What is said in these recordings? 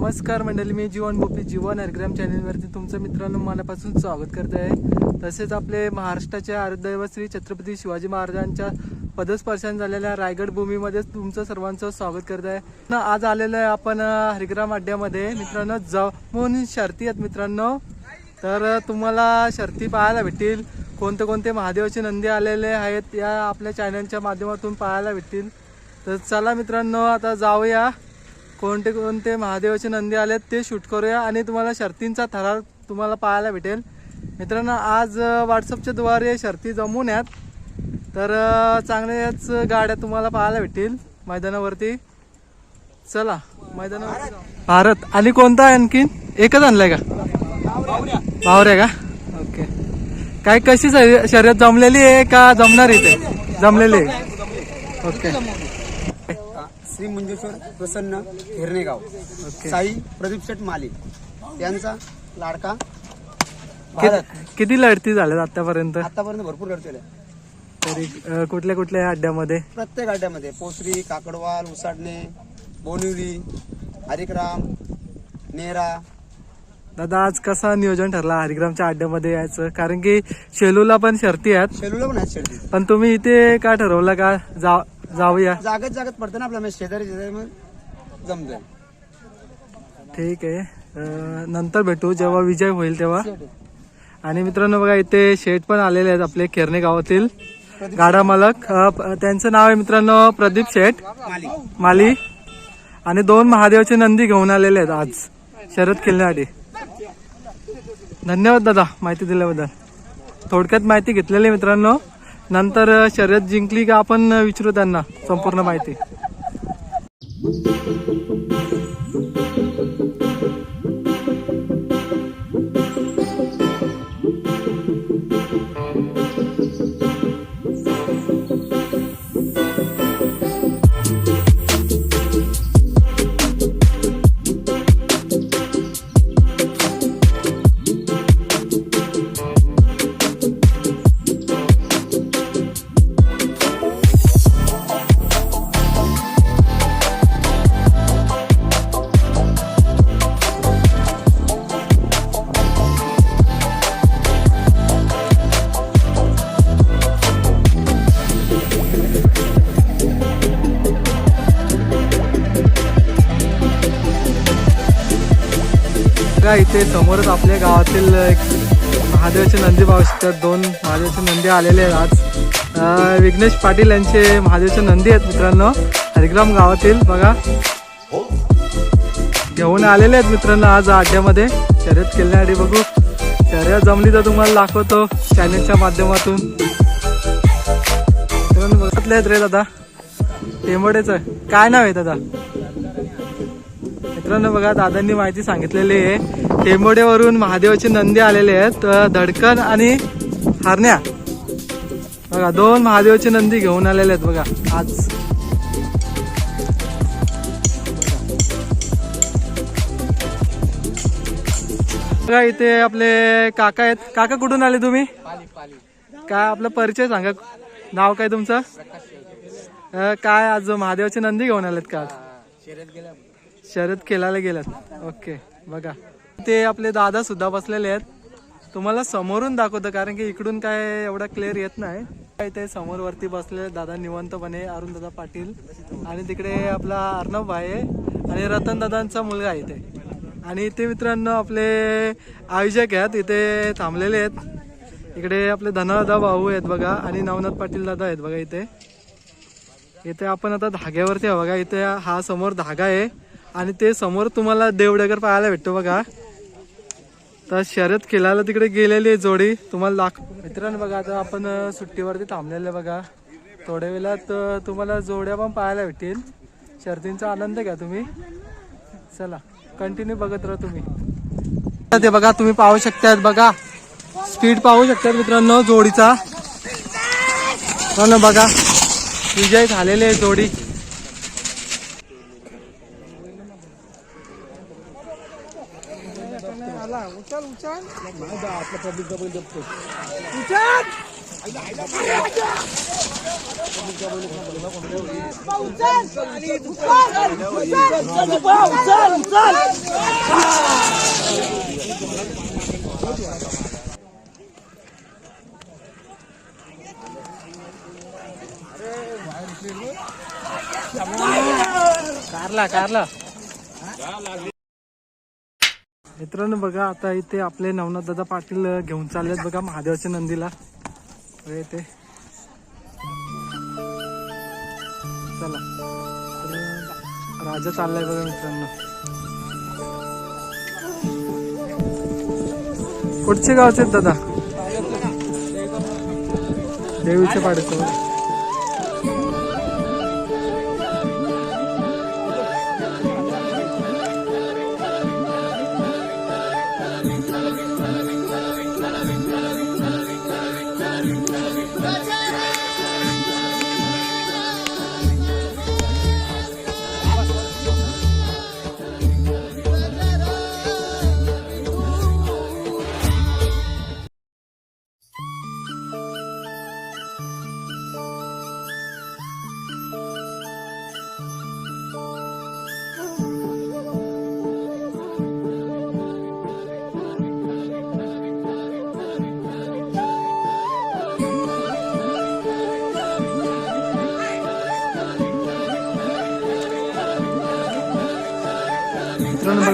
नमस्कार मंडळी मी जीवन गोपी जीवन हरग्राम चॅनलवरती तुमचं मित्रांनो मनापासून स्वागत करत आहे तसेच आपले महाराष्ट्राचे आराध्य श्री छत्रपती शिवाजी महाराजांच्या पदस्पर्शन झालेल्या रायगड भूमीमध्ये तुमचं सर्वांचं स्वागत करत आहे आज आलेलं आहे आपण हरिग्राम अड्ड्यामध्ये. मित्रांनो जमून शर्ती आहेत मित्रांनो. तर तुम्हाला शर्ती पाहायला भेटतील. कोणते कोणते महादेवाचे नंदी आलेले आहेत या आपल्या चॅनलच्या माध्यमातून पाहायला भेटतील. तर चला मित्रांनो आता जाऊया. कोणते कोणते महादेवाचे नंदी आले ते शूट करूया आणि तुम्हाला शर्तींचा थरार तुम्हाला पाहायला भेटेल. मित्रांनो आज अ, व्हॉट्सअपच्या द्वारे शर्ती जमून यात तर चांगल्याच गाड्या तुम्हाला पाहायला भेटतील मैदानावरती. चला मैदानावरती भारत. आणि कोणता आहे आणखीन? एकच आणलाय का? भावऱ्या का? ओके. काय कशी शर्यत जमलेली आहे का जमणार इथे जमलेली आहे. ओके. श्री मंजेश्वर प्रसन्न हिरणेगाव. साई प्रदीप शेठ माली यांचा लाडका भारत. किती लढती झाल्यात आतापर्यंत? आतापर्यंत भरपूर लढतेले तरी अ, कुठल्या कुठल्या अड्ड्यामध्ये? प्रत्येक अड्ड्यामध्ये. पोसरी काकडवाल उसाडणे बोनिवली हरिकराम नेरा. दादा आज कसा नियोजन ठरला हरिग्रामच्या अड्ड्यामध्ये यायचं? कारण की शेलूला पण शर्ती आहेत. शेलूला पण आहेत शेळटी पण तुम्ही इथे का ठरवलं का? जा जाऊया. जागत जागत पडतं ना आपल्या शेजारी शेजारी मग जमतंय. ठीक आहे. नंतर भेटू. जेव्हा विजय होईल तेव्हा. आणि मित्रांनो बघा इथे शेठ पण आलेले आहेत आपले केरणे गावातील. गाडा मालक. त्यांचं नाव आहे मित्रांनो प्रदीप शेठ. माली. आणि दोन महादेवाचे नंदी घेऊन आलेले आहेत आज. शरद खेळण्यासाठी धन्यवाद दादा माहिती दिल्याबद्दल. थोडक्यात माहिती घेतलेली आहे मित्रांनो. नंतर शर्यत जिंकली का आपण विचारू त्यांना. संपूर्ण माहिती. बघा इथे समोरच आपल्या गावातील एक महादेवाचे नंदी पाहू शकतात दोन महादेवाचे नंदी आलेले आहेत आज. विघ्नेश पाटील यांचे महादेवाचे नंदी आहेत मित्रांनो हरिग्राम गावातील. बघा. घेऊन आलेले आहेत मित्रांनो आज आड्यामध्ये शर्यत खेळण्यासाठी बघू. शर्यत जमली तर तुम्हाला दाखवतो चॅनेलच्या माध्यमातून. बघितले आहेत रे दादा. टेंबडेच. काय नाव आहे दादा? मित्रांनो बघा दादांनी माहिती सांगितलेली आहे. टेंबोडेवरून महादेवाचे नंदी आलेले आहेत. धडकन आणि हरण्या. बघा दोन महादेवाचे नंदी घेऊन आलेले आहेत बघा आज. बघा इथे आपले काका आहेत. काका कुठून आले तुम्ही? काय आपला परिचय सांगा. नाव काय तुमचं? काय आज महादेवाचे नंदी घेऊन आलेत का आज? शरद खेळायला गेलात ओके बघा. ते आपले दादा सुद्धा बसलेले आहेत. तुम्हाला समोरून दाखवतो कारण की इकडून काय एवढा क्लिअर येत नाही. काय ते समोर वरती बसले दादा निवंतपणे अरुण दादा पाटील. आणि तिकडे आपला अर्णव भाई आहे आणि रतन दादांचा मुलगा आहे इथे. आणि इथे मित्रांनो आपले आयोजक आहेत इथे थांबलेले आहेत. इकडे आपले धनदादा भाऊ आहेत बघा. आणि नवनाथ पाटील दादा आहेत बघा इथे. इथे आपण आता धाग्यावरती आहे बघा. इथे हा समोर धागा आहे. आणि ते समोर तुम्हाला देवडगर पाहायला भेटतो बघा. तर शर्यत खेळायला तिकडे गेलेली आहे जोडी. तुम्हाला दाख मित्रांनो बघा आता आपण सुट्टीवरती थांबलेले बघा. थोड्या वेळात तुम्हाला जोड्या पण पाहायला भेटतील. शर्तींचा आनंद घ्या तुम्ही. चला कंटिन्यू बघत राहा तुम्ही. ते बघा तुम्ही पाहू शकतात बघा. स्पीड पाहू शकतात मित्रांनो जोडीचा. हो ना बघा. विजय झालेले आहे जोडी. त्याचा डबल जपतो कारला कारला. मित्रांनो बघा आता इथे आपले नवनाथ दादा पाटील घेऊन चाललेत बघा महादेवाच्या नंदीला. बघा इथे. चला. राजा चाललाय बघा मित्रांनो. कुठचे गावचे आहेत दादा? देवीचे पाडीचं.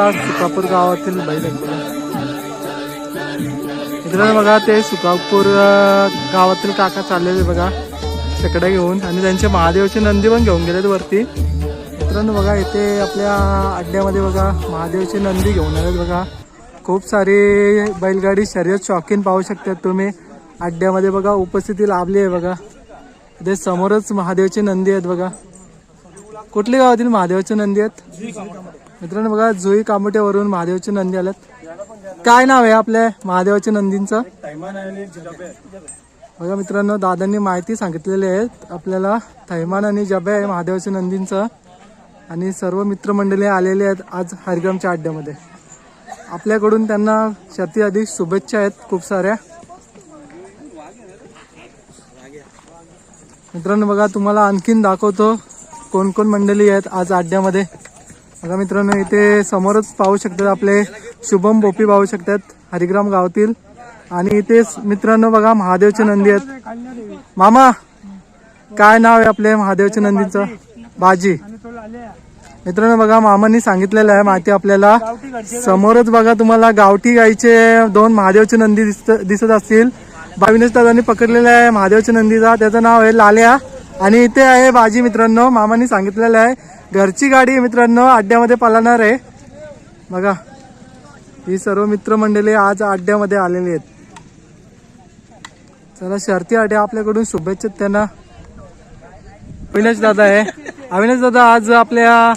बघा सुकापूर गावातील बैल मित्रांनो बघा ते सुकापूर गावातील काका चाललेले बघा शेकडा घेऊन. आणि त्यांचे महादेवचे नंदी पण घेऊन गेलेत वरती. मित्रांनो बघा इथे आपल्या अड्ड्यामध्ये बघा महादेवचे नंदी घेऊन आलेत बघा. खूप सारी बैलगाडी शर्यत शौकीन पाहू शकतात तुम्ही. अड्ड्यामध्ये बघा उपस्थिती लाभली आहे बघा. इथे समोरच महादेवचे नंदी आहेत बघा. कुठल्या गावातील महादेवाचे नंदी आहेत? मित्रांनो बघा जुई कामोट्यावरून महादेवची नंदी आल्यात काय नाव आहे आपल्या महादेवाच्या नंदींचं? बघा मित्रांनो दादांनी माहिती सांगितलेली आहे. आपल्याला थैमान आणि जबे आहे महादेवाच्या नंदींचं. आणि सर्व मित्रमंडळी आलेले आहेत आज हरिग्रामच्या अड्ड्यामध्ये आपल्याकडून त्यांना शर्ती अधिक शुभेच्छा आहेत खूप साऱ्या. मित्रांनो बघा तुम्हाला आणखीन दाखवतो कोण कोण मंडळी आहेत आज अड्ड्यामध्ये बघा मित्रांनो इथे समोरच पाहू शकतात आपले शुभम बोपी पाहू शकतात हरिग्राम गावातील. आणि इथे मित्रांनो बघा महादेवचे नंदी आहेत. मामा काय नाव आहे आपले महादेवच्या नंदीचं? बाजी. मित्रांनो बघा मामांनी सांगितलेलं आहे माहिती आपल्याला. समोरच बघा तुम्हाला गावठी गाईचे दोन महादेवचे नंदी दिसत दिसत असतील. भाविनेश दादांनी पकडलेलं आहे महादेवच्या नंदीचा. त्याचं नाव आहे लाल्या. आणि इथे आहे बाजी मित्रांनो मामांनी सांगितलेलं आहे. घरची गाडी आहे मित्रांनो अड्ड्यामध्ये पळणार आहे. बघा ही सर्व मित्रमंडळी आज अड्ड्यामध्ये आलेली आहेत. चला शर्ती अड्ड्या आपल्याकडून शुभेच्छा त्यांना. अविनाश दादा आहे. अविनाश दादा आज आपल्या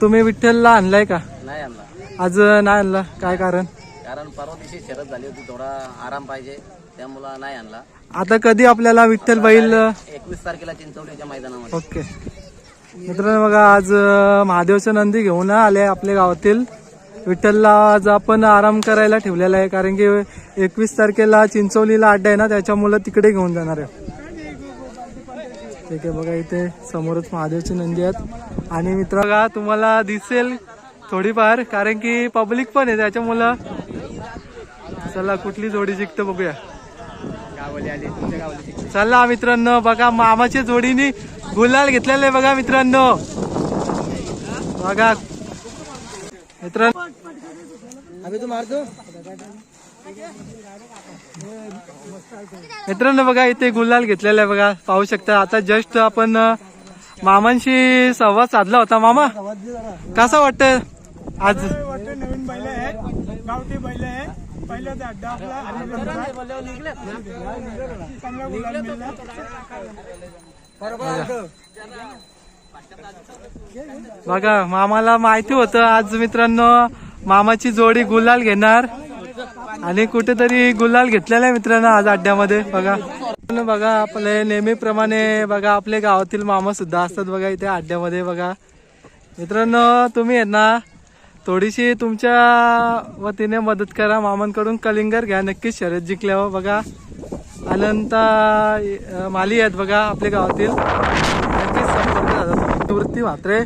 तुम्ही विठ्ठलला आणलाय का? नाही आणला. आज नाही आणला. काय कारण? कारण परवा दिवशी शरद झाली होती थोडा आराम पाहिजे. त्यामुळं नाही आणला. आता कधी आपल्याला विठ्ठल बैल एकवीस तारखेला चिंचवलीच्या मैदानामध्ये. ओके. मित्रांनो बघा आज अं, महादेवच्या नंदी घेऊन आले आपल्या गावातील. विठ्ठलला आज आपण आराम करायला ठेवलेला आहे कारण की एकवीस तारखेला चिंचवलीला अड्डा आहे ना त्याच्यामुळे तिकडे घेऊन जाणार आहे. ठीक आहे बघा इथे समोरच महादेवची नंदी आहेत. आणि मित्र बघा तुम्हाला दिसेल थोडीफार कारण की पब्लिक पण आहे त्याच्यामुळं चला कुठली जोडी जिंकतं बघूया. चला मित्रांनो बघा मामाच्या जोडीने गुलाल घेतलेले बघा मित्रांनो. बघा. मित्रांनो अभि तू मारतो मित्रांनो बघा इथे गुलाल घेतलेला आहे बघा. पाहू शकता आता जस्ट आपण मामांशी संवाद साधला होता. मामा कसा वाटतं आज? वाटतं नवीन बैल आहेत गावठी बैल आहे पहिल्याचा अड्डा आपला चांगला मिळाला. बघा मामाला माहिती होतं आज मित्रांनो मामाची जोडी गुलाल घेणार. आणि कुठेतरी गुलाल घेतलेला आहे मित्रांनो आज अड्ड्यामध्ये बघा. बघा आपले नेहमीप्रमाणे बघा आपले गावातील मामा सुद्धा असतात बघा इथे अड्ड्यामध्ये बघा. मित्रांनो तुम्ही आहेत ना थोडीशी तुमच्या वतीने मदत करा. मामांकडून कलिंगर घ्या. नक्कीच शर्यत जिंकल्यावर बघा अनंत माली आहेत बघा आपल्या गावातील. नक्कीच संपर्क. तुरती म्हात्रे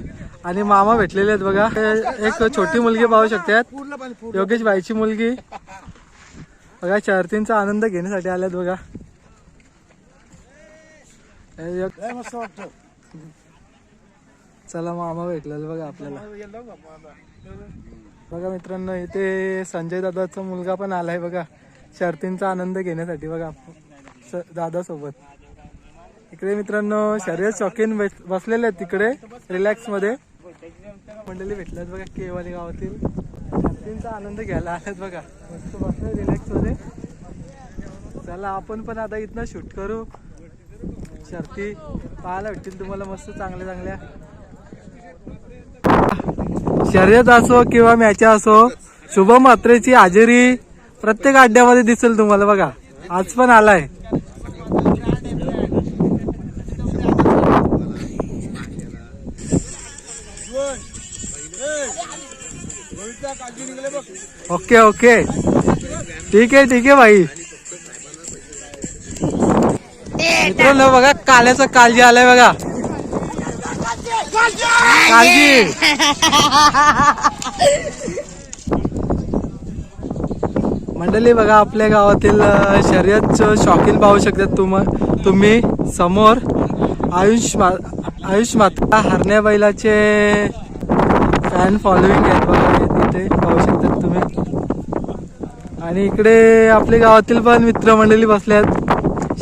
आणि मामा भेटलेले आहेत बघा. हे एक छोटी मुलगी पाहू शकतात. योगेश बाईची मुलगी. बघा शर्तींचा आनंद घेण्यासाठी आल्यात बघा. हे चला मामा भेटलेला बघा आपल्याला. बघा मित्रांनो इथे संजय दादाचा मुलगा पण आलाय बघा. शर्तींचा आनंद घेण्यासाठी बघा दादा सोबत इकडे मित्रांनो शर्यत शौकीन बसलेले आहेत तिकडे रिलॅक्समध्ये. मंडळी भेटल्यात बघा केवाली गावातील. शर्तींचा आनंद घ्यायला आल्यात बघा. मस्त बसले रिलॅक्समध्ये. चला आपण पण आता इथनं शूट करू. शर्ती पाहायला भेटतील तुम्हाला मस्त चांगल्या चांगल्या शर्यत असो किंवा मॅच असो शुभम मात्रेची हजेरी प्रत्येक अड्ड्यामध्ये दिसेल तुम्हाला बघा. आज पण आलाय. Okay okay. ठीक आहे ठीक आहे भाई. मित्रांनो बघा काल्याचा कालजी आलाय बघा. मंडळी बघा आपल्या गावातील शर्यत शौकीन पाहू शकतात तुम तुम्ही. समोर आयुष मा आयुष माता हरण्या बैलाचे फॅन फॉलोईंग आहेत बघा तिथे पाहू शकतात तुम्ही. आणि इकडे आपल्या गावातील पण मित्रमंडळी बसल्यात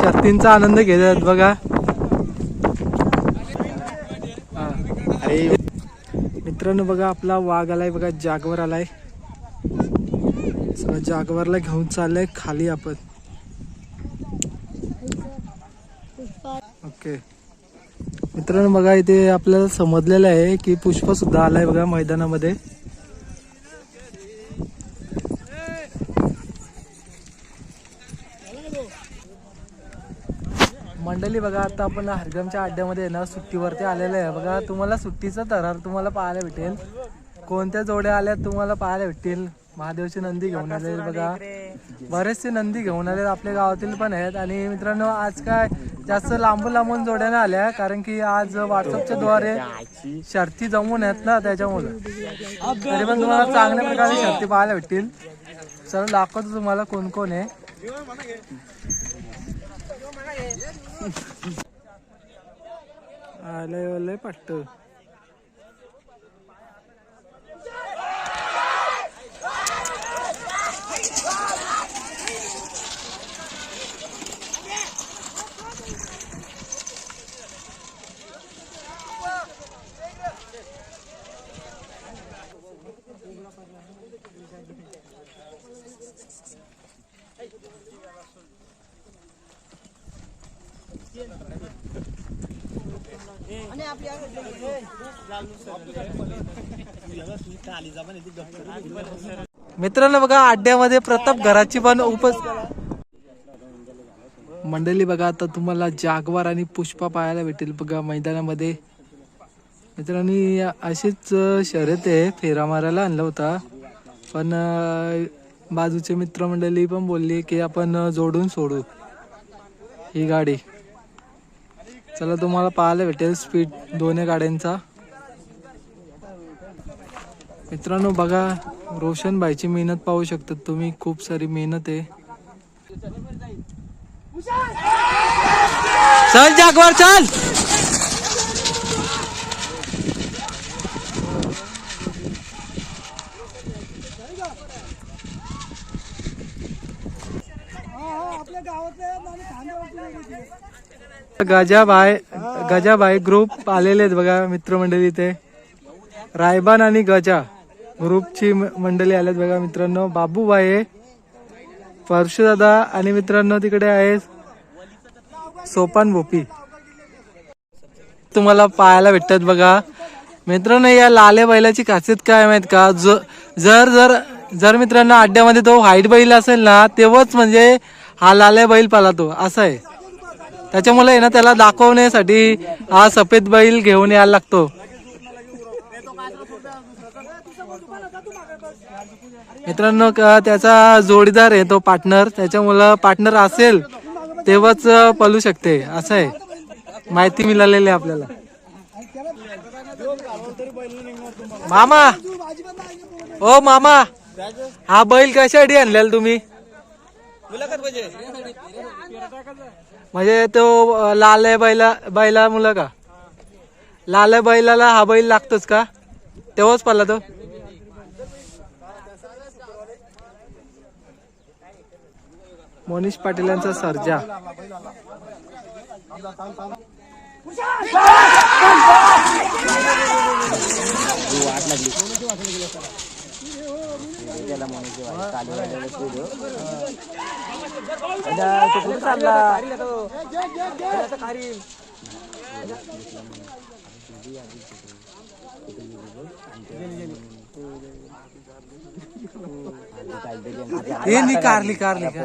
शर्तींचा आनंद घेत आहेत बघा हा. मित्रांनो बघा आपला वाघ आलाय बघा जागवर आलाय. सगळं जागवरला घेऊन चाललंय खाली आपण. ओके मित्रांनो बघा इथे आपल्याला समजलेलं आहे की पुष्प सुद्धा आलाय बघा मैदानामध्ये. मंडळी बघा आता आपण हरगमच्या अड्ड्यामध्ये ना सुट्टीवरती आलेलं आहे. बघा तुम्हाला सुट्टीचा थरार तुम्हाला पाहायला भेटेल. कोणत्या जोड्या आल्या तुम्हाला पाहायला भेटतील? महादेवची नंदी घेऊन आले बघा. बरेचसे नंदी घेऊन आले आपल्या गावातील पण आहेत. आणि मित्रांनो आज काय जास्त लांबून लांबून जोड्याने आल्या कारण की आज व्हॉट्सअपच्या द्वारे शर्ती जमून आहेत ना त्याच्यामुळे. तरी पण तुम्हाला चांगल्या प्रकारे शर्ती पाहायला भेटतील. चला दाखवतो तुम्हाला कोण कोण आहे. आलंय मित्रांनो बघा अड्ड्यामध्ये प्रताप घराची पण उपस मंडळी बघा आता तुम्हाला जागवार आणि पुष्पा पाहायला भेटेल. बघा मैदानामध्ये. मित्रांनो अशीच शर्यत आहे. फेरा मारायला आणला होता. पण बाजूचे मित्रमंडळी पण बोलली की आपण जोडून सोडू ही गाडी. चला तुम्हाला पाहायला भेटेल स्पीड दोन्ही गाड्यांचा. मित्रांनो बघा रोशन भाईची मेहनत पाहू शकतात तुम्ही. खूप सारी मेहनत आहे. चल जागवार चल! गजाबाई गजाबाई ग्रुप आलेले आहेत बघा मित्रमंडळी ते रायबान आणि गजा ग्रुपची मंडळी आल्यात बघा मित्रांनो. बाबूबाई आहे परशुदादा आणि मित्रांनो तिकडे आहे सोपान भोपी. तुम्हाला पाहायला भेटतात बघा. मित्रांनो या लाले बैलाची खासियत काय माहीत का? ज- जर जर जर मित्रांनो अड्ड्यामध्ये तो व्हाईट बैल असेल ना तेव्हाच म्हणजे हा लाले बैल पाला तो. असं आहे. त्याच्यामुळे आहे ना त्याला दाखवण्यासाठी हा सफेद बैल घेऊन यायला लागतो. मित्रांनो त्याचा जोडीदार आहे तो पार्टनर. त्याच्यामुळं पार्टनर असेल तेव्हाच पलू शकते. असं आहे. माहिती मिळालेली आहे आपल्याला. मामा! ओ मामा! हा बैल कशासाठी आणलेला तुम्ही? म्हणजे तो लाल बैला बैला मुलं का? लाल बैलाला हा बैल लागतोच का? तेव्हाच पडला तो? मोनिश पाटील यांचा सर्जा. हे नी कारली कारली का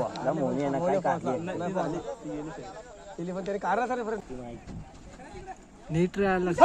नीट राहायला लागतं.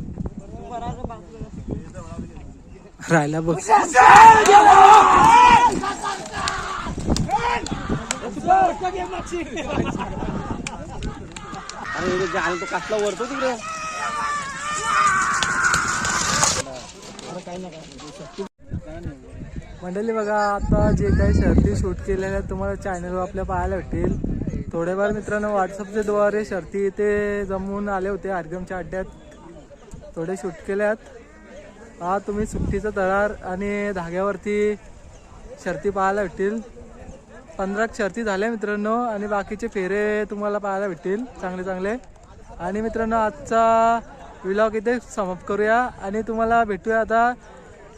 राहिला बघ. आणि तो कसला वरतो तिकडे? मंडळी बघा आता जे काही शर्ती शूट केलेल्या तुम्हाला चॅनलवर आपल्या पाहायला भेटेल. थोडेफार मित्रांनो व्हॉट्सअपच्या द्वारे शर्ती ते जमवून आले होते आरगमच्या अड्ड्यात. थोडे शूट केल्यात. हा तुम्ही सुट्टीचा तळार आणि धाग्यावरती शर्ती पाहायला भेटतील. पंधरा शर्ती झाल्या मित्रांनो आणि बाकीचे फेरे तुम्हाला पाहायला भेटतील चांगले चांगले. आणि मित्रांनो आजचा विलॉग इथे समाप्त करूया आणि तुम्हाला भेटूया आता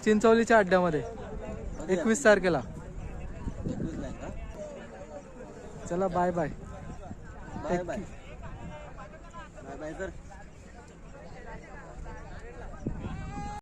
चिंचवलीच्या अड्ड्यामध्ये एकवीस तारखेला. चला bye bye bye bye bye